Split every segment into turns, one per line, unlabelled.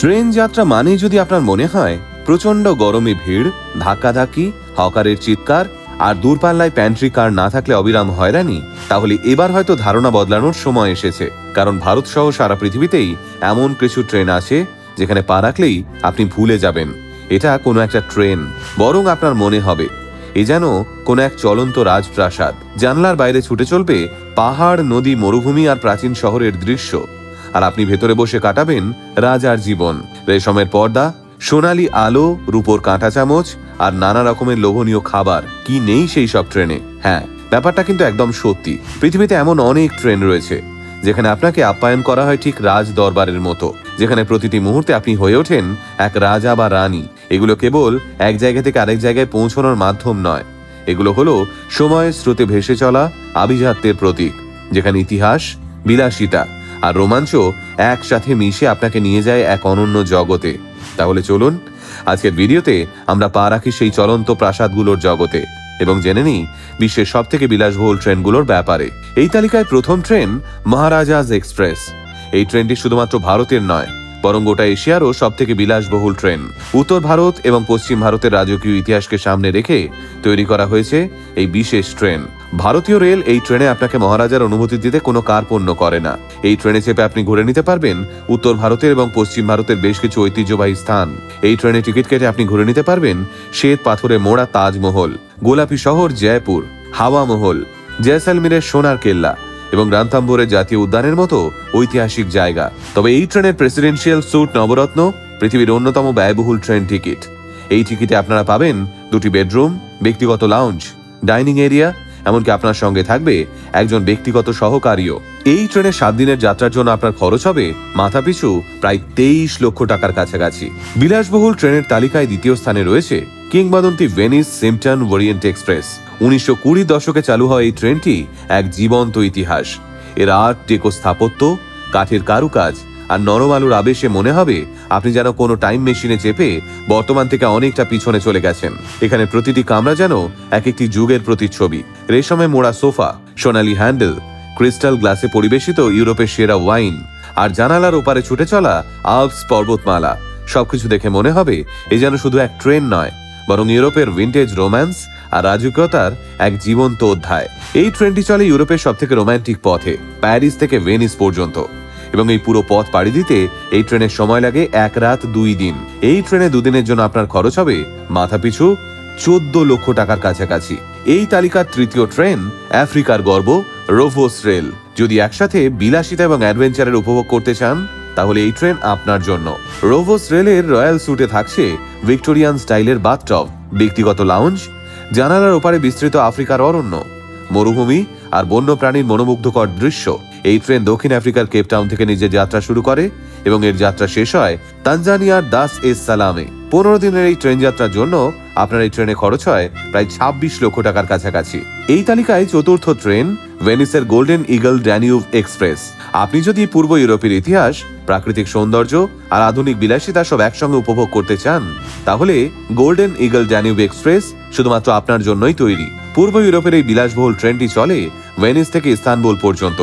Train যাত্রা মানেই যদি আপনার মনে হয় প্রচণ্ড গরমে ভিড়, ধাক্কাধাক্কি, হকারের চিৎকার আর দূরপাল্লায় প্যান্ট্রি কার না থাকলে অবিরাম হয়রানি, তাহলে এবার হয়তো ধারণা বদলানোর সময় এসেছে। কারণ ভারত সহ সারা পৃথিবীতেই এমন কিছু ট্রেন আছে যেখানে পা রাখলেই আপনি ভুলে যাবেন। এটা কোনো একটা ট্রেন, বরং আপনার মনে হবে। এ যেন কোনো এক চলন্ত রাজপ্রাসাদ, জানলার বাইরে ছুটে চলবে পাহাড়, নদী, মরুভূমি আর প্রাচীন শহরের দৃশ্য। আর আপনি ভেতরে বসে কাটাবেন রাজার জীবন। রেশমের পর্দা, সোনালি আলো, রূপোর কাঁটা চামচ আর নানা রকমের লোভনীয় খাবার। কি নেই সেই সব ট্রেনে? হ্যাঁ ব্যাপারটা কিন্তু একদম সত্যি। পৃথিবীতে এমন অনেক ট্রেন রয়েছে, যেখানে আপনাকে আপ্যায়ন করা হয় ঠিক রাজ দরবারের মতো, যেখানে প্রতিটি মুহূর্তে আপনি হয়ে ওঠেন এক রাজা বা রানী। এগুলো কেবল এক জায়গা থেকে আরেক জায়গায় পৌঁছানোর মাধ্যম নয়। এগুলো হলো সময়ের স্রোতে ভেসে চলা আভিজাত্যের প্রতীক, যেখানে ইতিহাস বিলাসিতা আর রোমাঞ্চ একসাথে মিশে আপনাকে নিয়ে যায় এক অনন্য জগতে। তাহলে চলুন, আজকের ভিডিওতে আমরা পা রাখি সেই চলন্ত প্রাসাদগুলোর জগতে এবং জেনে নিই বিশ্বের সব থেকে বিলাসবহুল ট্রেনগুলোর ব্যাপারে। এই তালিকায় প্রথম ট্রেন মহারাজাজ এক্সপ্রেস। এই ট্রেনটি শুধুমাত্র ভারতের নয়, বরং গোটা এশিয়ারও সব থেকে বিলাসবহুল ট্রেন। উত্তর ভারত এবং পশ্চিম ভারতের রাজকীয় ইতিহাসকে সামনে রেখে তৈরি করা হয়েছে এই বিশেষ ট্রেন। ভারতীয় রেল এই ট্রেনে আপনাকে মহারাজার অনুমতি দিতে কোনো কার্পণ্য করে না। এই ট্রেনে চেপে আপনি ঘুরে নিতে পারবেন উত্তর ভারতের এবং পশ্চিম ভারতের বেশ কিছু ঐতিহ্যবাহী স্থান। এই ট্রেনে টিকিট কেটে আপনি ঘুরে নিতে পারবেন শ্বেত পাথরে মোড়া তাজমহল, গোলাপি শহর জয়পুর, হাওয়া মহল, জয়সালমীরের সোনার কেল্লা এবং রান্তাম্বরের জাতীয় উদ্যানের মতো ঐতিহাসিক জায়গা। তবে এই ট্রেনের প্রেসিডেন্সিয়াল স্যুট নবরত্ন পৃথিবীর অন্যতম ব্যয়বহুল ট্রেন টিকিট। এই টিকিটে আপনারা পাবেন দুটি বেডরুম, ব্যক্তিগত লাউঞ্জ ডাইনিং এরিয়া, এমনকি আপনার সঙ্গে থাকবে একজন ব্যক্তিগত সহকারীও। এই ট্রেনে সাত দিনের যাত্রার জন্য আপনার খরচ হবে মাথাপিছু প্রায় তেইশ লক্ষ টাকার কাছাকাছি। বিলাসবহুল ট্রেনের তালিকায় দ্বিতীয় স্থানে রয়েছে কিংবদন্তি ভেনিস সিমটন ওরিয়েন্ট এক্সপ্রেস। উনিশশো কুড়ি দশকে চালু হয় এই ট্রেনটি এক জীবন্ত ইতিহাস। এর আর্ট, ডেকো স্থাপত্য, কাঠের কারুকাজ আর নরম আলুর আবেশে মনে হবে আপনি যেন কোনো টাইম মেশিনে চেপে বর্তমান থেকে অনেকটা পিছনে চলে গেছেন। এখানে প্রতিটি কামরা যেন এক একটি যুগের প্রতিচ্ছবি। রেশমে মোড়া সোফা, সোনালি হ্যান্ডেল, ক্রিস্টাল গ্লাসে পরিবেশিত ইউরোপের সেরা ওয়াইন, আর জানালার ওপারে ছুটে চলা আলপস পর্বতমালা। সবকিছু দেখে মনে হবে এ যেন শুধু এক ট্রেন নয়, বরং ইউরোপের ভিন্টেজ রোম্যান্স আর রাজকীয়তার এক জীবন্ত অধ্যায়। এই ট্রেনটি চলে ইউরোপের সব থেকে রোমান্টিক পথে, প্যারিস থেকে ভেনিস পর্যন্ত। এবং এই পুরো পথ পাড়ি দিতে এই ট্রেনের সময় লাগে এক রাত দুই দিন। এই ট্রেনে দুদিনের জন্য আপনার খরচ হবে মাথাপিছু চোদ্দ লক্ষ টাকার কাছাকাছি। এই তালিকার তৃতীয় ট্রেন আফ্রিকার গর্ব, রোভোস রেল। যদি একসাথে বিলাসিতা এবং অ্যাডভেঞ্চারের উপভোগ করতে চান, তাহলে এই ট্রেন আপনার জন্য। রোভোস রেলের রয়্যাল স্যুটে থাকছে ভিক্টোরিয়ান স্টাইলের বাথটব, ব্যক্তিগত লাউঞ্জ, জানালার ওপারে বিস্তৃত আফ্রিকার অরণ্য, মরুভূমি আর বন্যপ্রাণীর মনোমুগ্ধকর দৃশ্য। এই ট্রেন দক্ষিণ আফ্রিকার কেপটাউন থেকে নিজের যাত্রা শুরু করে এবং এর যাত্রা শেষ হয় তানজানিয়ার দাস এস সালামে। পনেরো দিনের এই ট্রেন যাত্রার জন্য আপনার এই ট্রেনে খরচ হয় প্রায় ছাব্বিশ লক্ষ টাকার কাছাকাছি। এই তালিকায় চতুর্থ ট্রেন ভেনিসের গোল্ডেন ইগল ড্যানিউব এক্সপ্রেস। আপনি যদি পূর্ব ইউরোপের ইতিহাস, প্রাকৃতিক সৌন্দর্য আর আধুনিক বিলাসিতা সব একসঙ্গে উপভোগ করতে চান, তাহলে গোল্ডেন ইগল ড্যানিউব এক্সপ্রেস শুধুমাত্র আপনার জন্যই তৈরি। পূর্ব ইউরোপের এই বিলাসবহুল ট্রেনটি চলে ভেনিস থেকে ইস্তানবুল পর্যন্ত।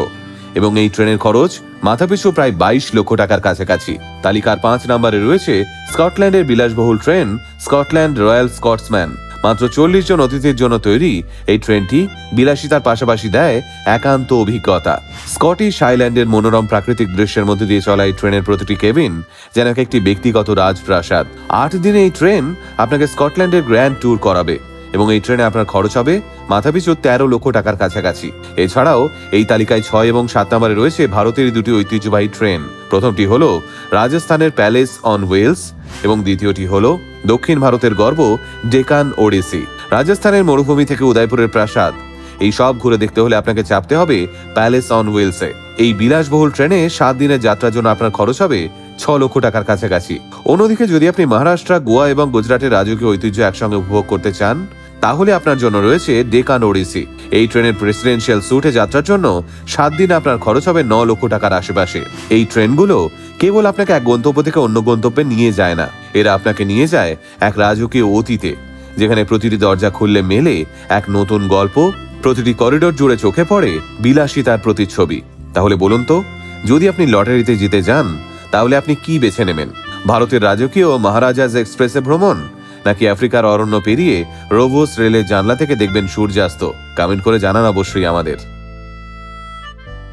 এবং এই ট্রেনের খরচ মাথাপিছু প্রায় বাইশ লক্ষ টাকার কাছাকাছি। তালিকার পাঁচ নম্বরে রয়েছে স্কটল্যান্ডের বিলাসবহুল ট্রেন স্কটল্যান্ড রয়্যাল স্কটসম্যান। মাত্র চল্লিশ জন অতিথির জন্য তৈরি এই ট্রেনটি বিলাসিতার পাশাপাশি দেয় একান্ত অভিজ্ঞতা। স্কটিশ আইল্যান্ডের মনোরম প্রাকৃতিক দৃশ্যের মধ্যে দিয়ে চলা এই ট্রেনের প্রতিটি কেবিন যেন এক একটি ব্যক্তিগত রাজপ্রাসাদ। আট দিনে এই ট্রেন আপনাকে স্কটল্যান্ডের গ্র্যান্ড ট্যুর করাবে। এবং এই ট্রেনে আপনার খরচ হবে মাথাপিছু তেরো লক্ষ টাকার কাছাকাছি। এছাড়াও, এই তালিকায় ছয় এবং সাত নম্বরে রয়েছে ভারতের দুটি ঐতিহ্যবাহী ট্রেন। প্রথমটি হল রাজস্থানের প্যালেস অন ওয়েলস এবং দ্বিতীয়টি হল দক্ষিণ ভারতের গর্ব ডেকান ওডিসি। রাজস্থানের মরুভূমি থেকে উদয়পুরের প্রাসাদ। এই সব ঘুরে দেখতে হলে আপনাকে চাপতে হবে প্যালেস অন ওয়েলসে এই বিলাসবহুল ট্রেনে সাত দিনের যাত্রার জন্য আপনার খরচ হবে ছ লক্ষ টাকার কাছাকাছি। অন্যদিকে যদি আপনি মহারাষ্ট্র, গোয়া এবং গুজরাটের রাজকীয় ঐতিহ্য একসঙ্গে উপভোগ করতে চান তাহলে আপনার জন্য রয়েছে ডেকান ওডিসি এই ট্রেনের প্রেসিডেন্সিয়াল স্যুটে যাত্রার জন্য সাত দিন আপনার খরচ হবে ন লক্ষ টাকার আশেপাশে। এই ট্রেনগুলো কেবল আপনাকে এক গন্তব্য থেকে অন্য গন্তব্যে নিয়ে যায় না। এরা আপনাকে নিয়ে যায় এক রাজকীয় অতীতে, যেখানে প্রতিটি দরজা খুললে মেলে এক নতুন গল্প, প্রতিটি করিডোর জুড়ে চোখে পড়ে বিলাসিতার প্রতিচ্ছবি। তাহলে বলুন তো, যদি আপনি লটারিতে জিতে যান, তাহলে আপনি কি বেছে নেবেন? ভারতের রাজকীয় মহারাজাজ এক্সপ্রেসে ভ্রমণ নাকি আফ্রিকার অরণ্য পেরিয়ে রোভোস রেলের জানলা থেকে দেখবেন সূর্যাস্ত। কমেন্ট করে জানান অবশ্যই আমাদের।